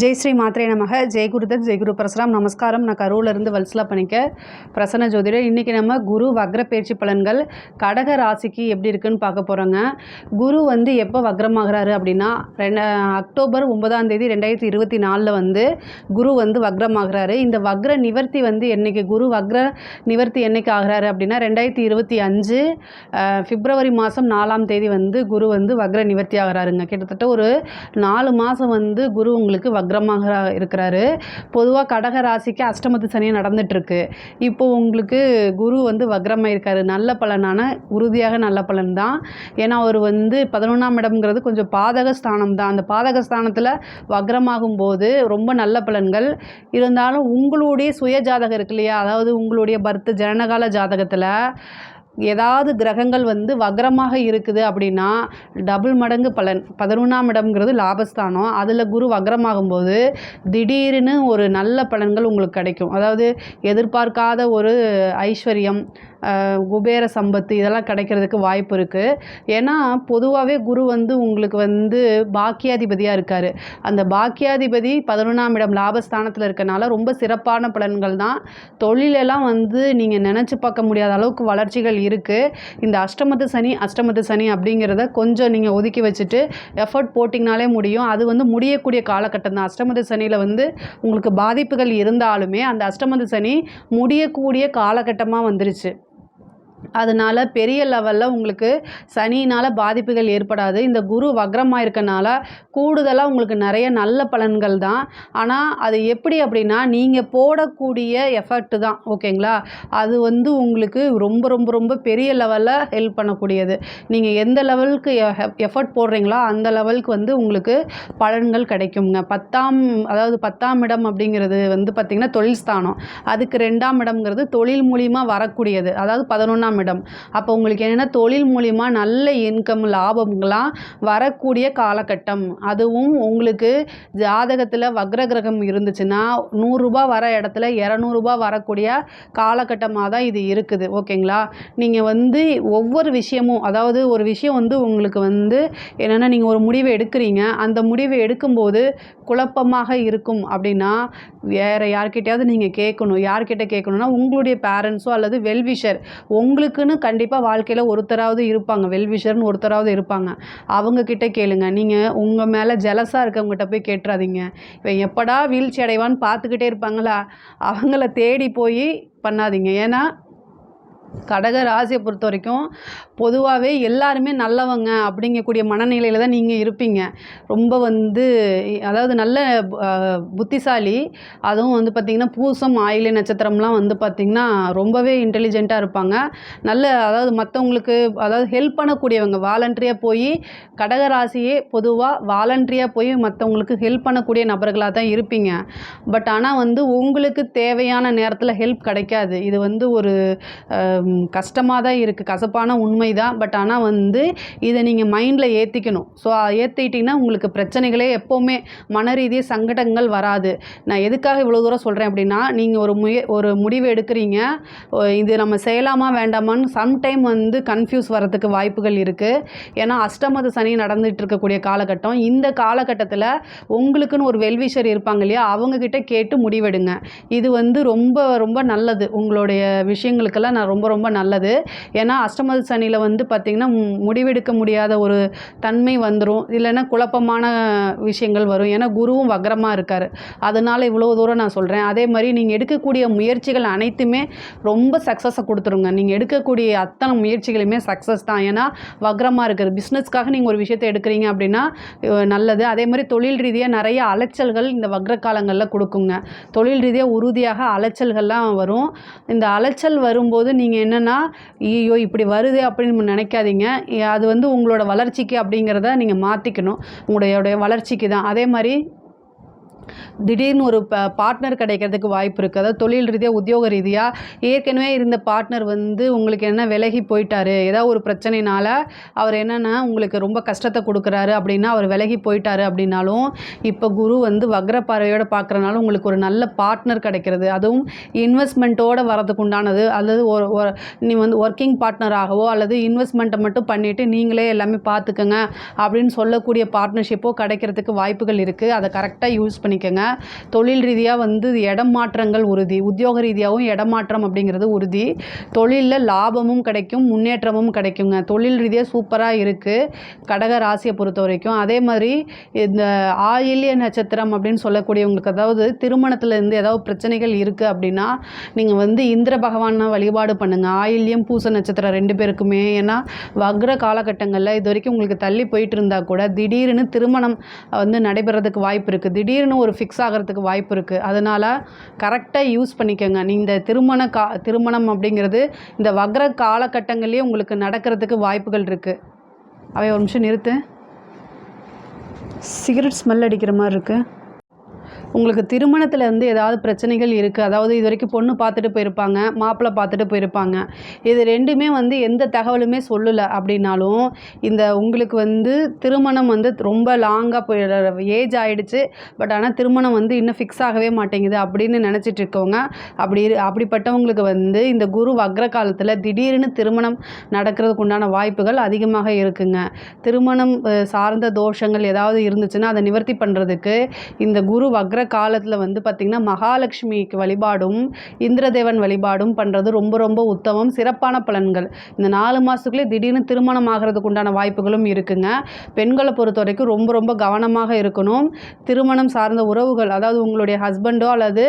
ஜெய் ஸ்ரீ மாத்திரை நமக. ஜெய் குருதத் ஜெய் குரு பரசுராம். நமஸ்காரம். நான் கரூர்லேருந்து வல்சலா பண்ணிக்க பிரசன்ன ஜோதிடர். இன்றைக்கி நம்ம குரு வக்ர பயிற்சி பலன்கள் கடக ராசிக்கு எப்படி இருக்குன்னு பார்க்க போகிறோங்க குரு வந்து எப்போ வக்ரமாகிறாரு அப்படின்னா ரெண்டு அக்டோபர் ஒன்பதாம் தேதி ரெண்டாயிரத்தி இருபத்தி நாலில் வந்து குரு வந்து வக்ரமாகிறாரு. இந்த வக்ர நிவர்த்தி வந்து என்னைக்கு குரு வக்ர நிவர்த்தி என்னைக்கு ஆகிறாரு அப்படின்னா ரெண்டாயிரத்தி இருபத்தி அஞ்சு பிப்ரவரி மாதம் நாலாம் தேதி வந்து குரு வந்து வக்ர நிவர்த்தி ஆகிறாருங்க. கிட்டத்தட்ட ஒரு நாலு மாதம் வந்து குரு உங்களுக்கு வக்ரமாக இருக்கிறாரு. பொதுவாக கடக ராசிக்கு அஷ்டமத்து சனி நடந்துட்டுருக்கு. இப்போ உங்களுக்கு குரு வந்து வக்ரமாக இருக்கார். நல்ல பலனான உறுதியாக நல்ல பலன் தான். ஏன்னா அவர் வந்து பதினொன்றாம் இடம்ங்கிறது கொஞ்சம் பாதக ஸ்தானம் தான். அந்த பாதக ஸ்தானத்தில் வக்ரமாகும் போது ரொம்ப நல்ல பலன்கள். இருந்தாலும் உங்களுடைய சுய ஜாதகம் இருக்கு இல்லையா? அதாவது உங்களுடைய பர்த் ஜனனகால ஜாதகத்தில் ஏதாவது கிரகங்கள் வந்து வக்ரமாக இருக்குது அப்படின்னா டபுள் மடங்கு பலன். பதினொன்றாம் இடம்ங்கிறது லாபஸ்தானம். அதில் குரு வக்ரமாகும்போது திடீர்னு ஒரு நல்ல பலன்கள் உங்களுக்கு கிடைக்கும். அதாவது எதிர்பார்க்காத ஒரு ஐஸ்வர்யம் குபேர சம்பத்து இதெல்லாம் கிடைக்கிறதுக்கு வாய்ப்பு இருக்குது ஏன்னா பொதுவாகவே குரு வந்து உங்களுக்கு வந்து பாக்கியாதிபதியாக இருக்கார். அந்த பாக்கியாதிபதி பதினொன்றாம் இடம் லாபஸ்தானத்தில் இருக்கனால ரொம்ப சிறப்பான பலன்கள் தான். தொழிலெல்லாம் வந்து நீங்கள் நினச்சி பார்க்க முடியாத அளவுக்கு வளர்ச்சிகள் இருக்குது இந்த அஷ்டமத்து சனி அஷ்டமத்து சனி அப்படிங்கிறத கொஞ்சம் நீங்கள் ஒதுக்கி வச்சுட்டு எஃபர்ட் போட்டிங்கனாலே முடியும். அது வந்து முடியக்கூடிய காலகட்டம் தான். அஷ்டமத்து சனியில் வந்து உங்களுக்கு பாதிப்புகள் இருந்தாலுமே அந்த அஷ்டமத்து சனி முடியக்கூடிய காலகட்டமாக வந்துருச்சு. அதனால் பெரிய லெவலில் உங்களுக்கு சனியினால் பாதிப்புகள் ஏற்படாது. இந்த குரு வக்ரமாக இருக்கனால கூடுதலாக உங்களுக்கு நிறைய நல்ல பலன்கள் தான். ஆனால் அது எப்படி அப்படின்னா நீங்கள் போடக்கூடிய எஃபர்ட் தான் ஓகேங்களா அது வந்து உங்களுக்கு ரொம்ப ரொம்ப ரொம்ப பெரிய லெவலில் ஹெல்ப் பண்ணக்கூடியது. நீங்கள் எந்த லெவலுக்கு எஃபர்ட் போடுறீங்களோ அந்த லெவலுக்கு வந்து உங்களுக்கு பலன்கள் கிடைக்குங்க. பத்தாம் அதாவது பத்தாம் இடம் அப்படிங்கிறது வந்து பார்த்திங்கன்னா தொழில் ஸ்தானம். அதுக்கு ரெண்டாம் இடம்ங்கிறது தொழில் மூலியமாக வரக்கூடியது. அதாவது பதினொன்றாம் இடம் அப்போ உங்களுக்கு என்னென்னா தொழில் மூலிமா நல்ல இன்கம் லாபம்லாம் வரக்கூடிய காலகட்டம். அதுவும் உங்களுக்கு ஜாதகத்தில் வக்ர கிரகம் இருந்துச்சுன்னா நூறுரூபா வர இடத்துல இரநூறுபா வரக்கூடிய காலகட்டமாக தான் இது இருக்குது. ஓகேங்களா? நீங்கள் வந்து ஒவ்வொரு விஷயமும் அதாவது ஒரு விஷயம் வந்து உங்களுக்கு வந்து என்னென்னா நீங்கள் ஒரு முடிவை எடுக்கிறீங்க. அந்த முடிவை எடுக்கும்போது குழப்பமாக இருக்கும். அப்படின்னா வேறு யார்கிட்டையாவது நீங்கள் கேட்கணும். யார்கிட்ட கேட்கணும்னா உங்களுடைய பேரண்ட்ஸோ அல்லது வெல்விஷர் உங்களுக்குன்னு கண்டிப்பாக வாழ்க்கையில் ஒருத்தராவது இருப்பாங்க. வெல்விஷர்னு ஒருத்தராவது இருப்பாங்க. அவங்க கிட்டே கேளுங்க. நீங்கள் உங்கள் மேலே ஜெலஸாக இருக்கவங்ககிட்ட போய் கேட்டுறாதீங்க. இப்போ எப்படா வீழ்ச்சி அடைவான்னு பார்த்துக்கிட்டே இருப்பாங்களா? அவங்கள தேடி போய் பண்ணாதீங்க. ஏன்னா கடக ராசியை பொறுத்த வரைக்கும் பொதுவாகவே எல்லாருமே நல்லவங்க அப்படிங்கக்கூடிய மனநிலையில் தான் நீங்கள் இருப்பீங்க. ரொம்ப வந்து அதாவது நல்ல புத்திசாலி. அதுவும் வந்து பார்த்திங்கன்னா பூசம் ஆயிலை நட்சத்திரம்லாம் வந்து பார்த்திங்கன்னா ரொம்பவே இன்டெலிஜெண்ட்டாக இருப்பாங்க. நல்ல அதாவது மற்றவங்களுக்கு அதாவது ஹெல்ப் பண்ணக்கூடியவங்க வாலண்டரியாக போய் கடக ராசியே பொதுவாக வாலண்டரியாக போய் மற்றவங்களுக்கு ஹெல்ப் பண்ணக்கூடிய நபர்களாக தான் இருப்பீங்க. பட் ஆனால் வந்து உங்களுக்கு தேவையான நேரத்தில் ஹெல்ப் கிடைக்காது. இது வந்து ஒரு கஷ்டமாக தான் இருக்குது கசப்பான உண்மை தான். பட் ஆனால் வந்து இதை நீங்கள் மைண்டில் ஏற்றிக்கணும் ஸோ ஏற்றிட்டிங்கன்னா உங்களுக்கு பிரச்சனைகளே எப்போவுமே மன ரீதியாக சங்கடங்கள் வராது. நான் எதுக்காக இவ்வளோ தூரம் சொல்கிறேன் அப்படின்னா நீங்கள் ஒரு முய ஒரு முடிவு எடுக்கிறீங்க. ஓ, இது நம்ம செய்யலாமா வேண்டாமான்னு சம்டைம் வந்து கன்ஃபியூஸ் வரதுக்கு வாய்ப்புகள் இருக்குது ஏன்னா அஷ்டமத சனி நடந்துகிட்டு இருக்கக்கூடிய காலகட்டம். இந்த காலகட்டத்தில் உங்களுக்குன்னு ஒரு வெல்விஷர் இருப்பாங்க இல்லையா அவங்கக்கிட்ட கேட்டு முடிவெடுங்க. இது வந்து ரொம்ப ரொம்ப நல்லது. உங்களுடைய விஷயங்களுக்கெல்லாம் நான் ரொம்ப ரொம்ப நல்லது. ஏன்னா அஷ்டமத சனியில் வந்து பார்த்திங்கன்னா முடிவெடுக்க முடியாத ஒரு தன்மை வந்துடும் இல்லைன்னா குழப்பமான விஷயங்கள் வரும். ஏன்னா குருவும் வக்ரமாக இருக்கார். அதனால் இவ்வளோ தூரம் நான் சொல்கிறேன் அதே மாதிரி நீங்கள் எடுக்கக்கூடிய முயற்சிகள் அனைத்துமே ரொம்ப சக்ஸஸை கொடுத்துருங்க. நீங்கள் எடுக்கக்கூடிய அத்தனை முயற்சிகளுமே சக்ஸஸ் தான். ஏன்னா வக்ரமாக இருக்குது பிஸ்னஸ்க்காக நீங்கள் ஒரு விஷயத்தை எடுக்கிறீங்க அப்படின்னா நல்லது. அதே மாதிரி தொழில் ரீதியாக நிறைய அலைச்சல்கள் இந்த வக்ர காலங்களில் கொடுக்குங்க. தொழில் ரீதியாக உறுதியாக அலைச்சல்கள்லாம் வரும். இந்த அலைச்சல் வரும்போது நீங்கள் என்னென்னா ஐயோ இப்படி வருது அப்படின்னு நினைக்காதீங்க. அது வந்து உங்களோட வளர்ச்சிக்கு அப்படிங்கிறத நீங்கள் மாற்றிக்கணும் உங்களுடைய வளர்ச்சிக்கு தான். அதே மாதிரி திடீர்னு ஒரு ப பார்ட்னர் கிடைக்கிறதுக்கு வாய்ப்பு இருக்குது அதாவது தொழில் ரீதியாக உத்தியோக ரீதியாக ஏற்கனவே இருந்த பார்ட்னர் வந்து உங்களுக்கு என்ன விலகி போயிட்டார் ஏதாவது ஒரு பிரச்சனைனால அவர் என்னென்னா உங்களுக்கு ரொம்ப கஷ்டத்தை கொடுக்குறாரு அப்படின்னா அவர் விலகி போயிட்டாரு அப்படின்னாலும் இப்போ குரு வந்து வக்ர பார்வையோடு பார்க்குறனால உங்களுக்கு ஒரு நல்ல பார்ட்னர் கிடைக்கிறது. அதுவும் இன்வெஸ்ட்மெண்ட்டோடு வரதுக்கு உண்டானது. அல்லது ஒரு நீ வந்து ஒர்க்கிங் பார்ட்னராகவோ அல்லது இன்வெஸ்ட்மெண்ட்டை மட்டும் பண்ணிவிட்டு நீங்களே எல்லாமே பார்த்துக்கோங்க அப்படின்னு சொல்லக்கூடிய பார்ட்னர்ஷிப்போ கிடைக்கிறதுக்கு வாய்ப்புகள் இருக்குது அதை கரெக்டாக யூஸ் பண்ணிக்கோங்க. பண்ணிக்கோங்க தொழில் ரீதியாக வந்து இடம் மாற்றங்கள் உறுதி. உத்தியோக ரீதியாகவும் இடமாற்றம் அப்படிங்கிறது உறுதி. தொழிலில் லாபமும் கிடைக்கும் முன்னேற்றமும் கிடைக்குங்க. தொழில் ரீதியாக சூப்பராக இருக்குது கடக ராசியை பொறுத்த வரைக்கும். அதே மாதிரி இந்த ஆயில்ய நட்சத்திரம் அப்படின்னு சொல்லக்கூடியவங்களுக்கு அதாவது திருமணத்தில் இருந்து ஏதாவது பிரச்சனைகள் இருக்குது அப்படின்னா நீங்கள் வந்து இந்திர பகவானை வழிபாடு பண்ணுங்கள் ஆயில்யம் பூச நட்சத்திரம் ரெண்டு பேருக்குமே. ஏன்னா வக்ர காலகட்டங்களில் இது வரைக்கும் உங்களுக்கு தள்ளி போயிட்டு இருந்தால் கூட திடீர்னு திருமணம் வந்து நடைபெறதுக்கு வாய்ப்பு இருக்குது திடீர்னு ஒரு ஃபிக்ஸ் ஆகிறதுக்கு வாய்ப்பு இருக்குது அதனால் கரெக்டாக யூஸ் பண்ணிக்கோங்க. நீ இந்த திருமண கா திருமணம் அப்படிங்கிறது இந்த வக்ர காலகட்டங்கள்லேயே உங்களுக்கு நடக்கிறதுக்கு வாய்ப்புகள் இருக்குது அவை ஒரு நிமிஷம் நிறுத்து. சிகரெட் ஸ்மெல் அடிக்கிற மாதிரி இருக்குது உங்களுக்கு திருமணத்தில் வந்து ஏதாவது பிரச்சனைகள் இருக்குது அதாவது இது வரைக்கும் பொண்ணு பார்த்துட்டு போயிருப்பாங்க மாப்பிள்ளை பார்த்துட்டு போயிருப்பாங்க. இது ரெண்டுமே வந்து எந்த தகவலுமே சொல்லலை அப்படின்னாலும் இந்த உங்களுக்கு வந்து திருமணம் வந்து ரொம்ப லாங்காக போய் ஏஜ் ஆகிடுச்சு பட் ஆனால் திருமணம் வந்து இன்னும் ஃபிக்ஸ் ஆகவே மாட்டேங்குது அப்படின்னு நினச்சிட்டு இருக்கவங்க அப்படி இரு அப்படிப்பட்டவங்களுக்கு வந்து இந்த குரு வக்ர காலத்தில் திடீர்னு திருமணம் நடக்கிறதுக்கு உண்டான வாய்ப்புகள் அதிகமாக இருக்குங்க. திருமணம் சார்ந்த தோஷங்கள் ஏதாவது இருந்துச்சுன்னா அதை நிவர்த்தி பண்ணுறதுக்கு இந்த குரு வக்ர காலத்தில் வந்து பார்த்திங்கன்னா மகாலட்சுமிக்கு வழிபாடும் இந்திரதேவன் வழிபாடும் பண்ணுறது ரொம்ப ரொம்ப உத்தமம். சிறப்பான பலன்கள். இந்த நாலு மாதத்துக்குள்ளே திடீர்னு திருமணம் ஆகிறதுக்கு உண்டான வாய்ப்புகளும் இருக்குங்க. பெண்களை பொறுத்த வரைக்கும் ரொம்ப ரொம்ப கவனமாக இருக்கணும். திருமணம் சார்ந்த உறவுகள் அதாவது உங்களுடைய ஹஸ்பண்டோ அல்லது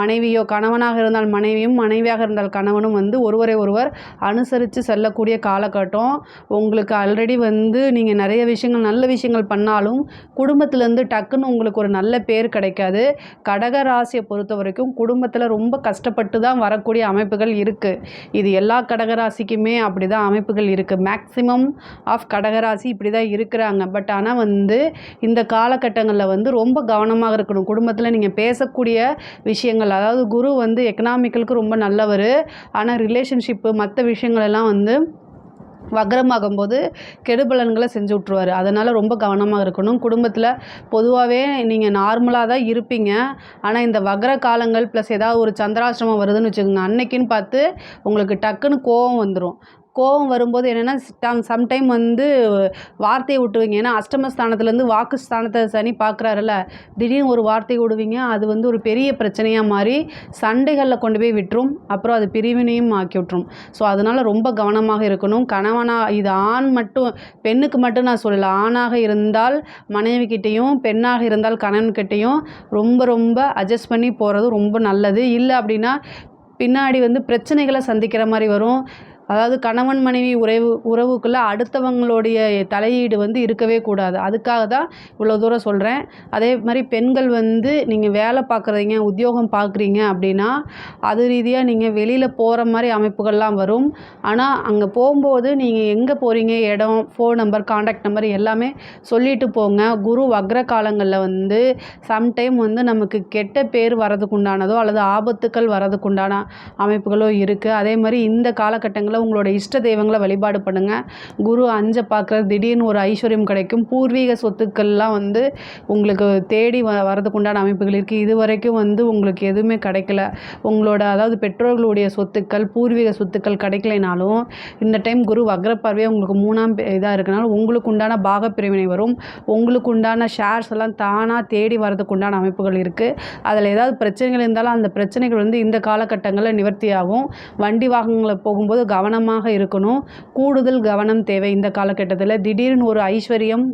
மனைவியோ கணவனாக இருந்தால் மனைவியும் மனைவியாக இருந்தால் கணவனும் வந்து ஒருவரை ஒருவர் அனுசரித்து செல்லக்கூடிய காலகட்டம். உங்களுக்கு ஆல்ரெடி வந்து நீங்கள் நிறைய விஷயங்கள் நல்ல விஷயங்கள் பண்ணாலும் குடும்பத்திலேருந்து டக்குன்னு உங்களுக்கு ஒரு நல்ல பேர் கிடைக்காது. கடக ராசியை பொறுத்த வரைக்கும் குடும்பத்தில் ரொம்ப கஷ்டப்பட்டு தான் வரக்கூடிய அமைப்புகள் இருக்குது இது எல்லா கடகராசிக்குமே அப்படி தான் அமைப்புகள் இருக்குது மேக்ஸிமம் ஆஃப் கடகராசி இப்படி தான் இருக்கிறாங்க. பட் ஆனால் வந்து இந்த காலகட்டங்களில் வந்து ரொம்ப கவனமாக இருக்கணும். குடும்பத்தில் நீங்கள் பேசக்கூடிய விஷயங்கள் அதாவது குரு வந்து எக்கனாமிக்கலுக்கு ரொம்ப நல்லவர். ஆனால் ரிலேஷன்ஷிப்பு மற்ற விஷயங்கள் எல்லாம் வக்ரமாகும் போது கெடுபலன்களை செஞ்சு விட்ருவாரு அதனால் ரொம்ப கவனமாக இருக்கணும். குடும்பத்தில் பொதுவாகவே நீங்கள் நார்மலாக தான் இருப்பீங்க. ஆனால் இந்த வக்ர காலங்கள் ப்ளஸ் ஏதாவது ஒரு சந்திராசிரமம் வருதுன்னு வச்சுக்கோங்க. அன்னைக்குன்னு பார்த்து உங்களுக்கு டக்குன்னு கோவம் வந்துடும் கோவம் வரும்போது என்னென்னா சம்டைம் வந்து வார்த்தையை விட்டுவீங்க ஏன்னா அஷ்டமஸ்தானத்துலேருந்து வாக்கு ஸ்தானத்தை சனி பார்க்குறாருல திடீர்னு ஒரு வார்த்தையை விடுவீங்க. அது வந்து ஒரு பெரிய பிரச்சனையாக மாறி சண்டைகளில் கொண்டு போய் விட்டுரும். அப்புறம் அது பிரிவினையும் ஆக்கி விட்டுரும். ஸோ அதனால் ரொம்ப கவனமாக இருக்கணும். கணவனாக இது ஆண் மட்டும் பெண்ணுக்கு மட்டும் நான் சொல்லலை. ஆணாக இருந்தால் மனைவிக்கிட்டேயும் பெண்ணாக இருந்தால் கணவன்கிட்டையும் ரொம்ப ரொம்ப அட்ஜஸ்ட் பண்ணி போகிறது ரொம்ப நல்லது. இல்லை அப்படின்னா பின்னாடி வந்து பிரச்சனைகளை சந்திக்கிற மாதிரி வரும். அதாவது கணவன் மனைவி உறவு உறவுக்குள்ளே அடுத்தவங்களுடைய தலையீடு வந்து இருக்கவே கூடாது. அதுக்காக தான் இவ்வளோ தூரம் சொல்கிறேன் அதே மாதிரி பெண்கள் வந்து நீங்கள் வேலை பார்க்குறீங்க உத்தியோகம் பார்க்குறீங்க அப்படின்னா அது ரீதியாக நீங்கள் வெளியில் போகிற மாதிரி அமைப்புகள்லாம் வரும். ஆனால் அங்கே போகும்போது நீங்கள் எங்கே போகிறீங்க இடம் ஃபோன் நம்பர் காண்டாக்ட் நம்பர் எல்லாமே சொல்லிட்டு போங்க. குரு வக்ர காலங்களில் வந்து சம்டைம் வந்து நமக்கு கெட்ட பேர் வரதுக்குண்டானதோ அல்லது ஆபத்துக்கள் வரதுக்குண்டான அமைப்புகளோ இருக்குது அதே மாதிரி இந்த காலகட்டங்களில் உங்களோட இஷ்ட தெய்வங்களை வழிபாடு பண்ணுங்கள் குரு அஞ்சை பார்க்குறது திடீர்னு ஒரு ஐஸ்வர்யம் கிடைக்கும். பூர்வீக சொத்துக்கள்லாம் வந்து உங்களுக்கு தேடி வ வரதுக்கு உண்டான அமைப்புகள் இருக்குது இது வரைக்கும் வந்து உங்களுக்கு எதுவுமே கிடைக்கல. உங்களோட அதாவது பெற்றோர்களுடைய சொத்துக்கள் பூர்வீக சொத்துக்கள் கிடைக்கலைனாலும் இந்த டைம் குரு வக்ர பார்வையாக உங்களுக்கு மூணாம் இதாக இருக்கனால உங்களுக்கு உண்டான பாக பிரிவினை வரும். உங்களுக்கு உண்டான ஷேர்ஸ் எல்லாம் தானாக தேடி வரதுக்கு உண்டான அமைப்புகள் இருக்குது அதில் ஏதாவது பிரச்சனைகள் இருந்தாலும் அந்த பிரச்சனைகள் வந்து இந்த காலகட்டங்களில் நிவர்த்தி ஆகும் வண்டி வாகனங்களில் போகும்போது கவனம் கவனமாக இருக்கணும். கூடுதல் கவனம் தேவை இந்த காலகட்டத்தில். திடீர்னு ஒரு ஐஸ்வர்யம்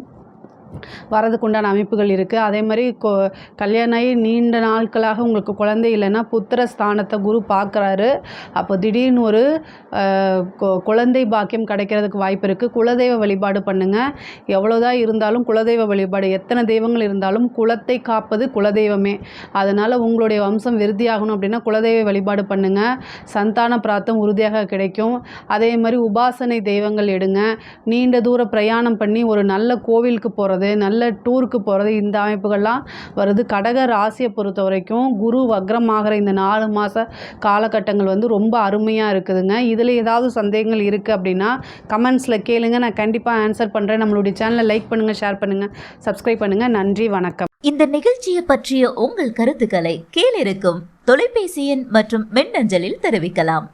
வரதுக்கு உண்டான அமைப்புகள் இருக்குது அதே மாதிரி கொ கல்யாணம் ஆகி நீண்ட நாட்களாக உங்களுக்கு குழந்தை இல்லைன்னா புத்திர ஸ்தானத்தை குரு பார்க்குறாரு. அப்போ திடீர்னு ஒரு கொ- குழந்தை பாக்கியம் கிடைக்கிறதுக்கு வாய்ப்பு இருக்குது குலதெய்வ வழிபாடு பண்ணுங்கள் எவ்வளோதான் இருந்தாலும் குலதெய்வ வழிபாடு எத்தனை தெய்வங்கள் இருந்தாலும் குலத்தை காப்பது குலதெய்வமே. அதனால் உங்களுடைய வம்சம் விருத்தியாகணும் அப்படின்னா குலதெய்வ வழிபாடு பண்ணுங்கள் சந்தான பிராத்தம் உறுதியாக கிடைக்கும். அதே மாதிரி உபாசனை தெய்வங்கள் எடுங்க. நீண்ட தூர பிரயாணம் பண்ணி ஒரு நல்ல கோவிலுக்கு போகிறது நல்ல டூருக்கு போகிறது இந்த அமைப்புகள்லாம் வருது. கடக ராசியை பொறுத்த வரைக்கும் குரு வக்ரமாகிற இந்த நாலு மாத காலகட்டங்கள் வந்து ரொம்ப அருமையாக இருக்குதுங்க. இதில் ஏதாவது சந்தேகங்கள் இருக்குது அப்படின்னா கமெண்ட்ஸில் கேளுங்க. நான் கண்டிப்பாக ஆன்சர் பண்ணுறேன் நம்மளுடைய சேனலை லைக் பண்ணுங்கள் ஷேர் பண்ணுங்கள் சப்ஸ்கிரைப் பண்ணுங்கள் நன்றி வணக்கம். இந்த நிகழ்ச்சியை பற்றிய உங்கள் கருத்துக்களை கீழிருக்கும் தொலைபேசி எண் மற்றும் மின்னஞ்சலில் தெரிவிக்கலாம்.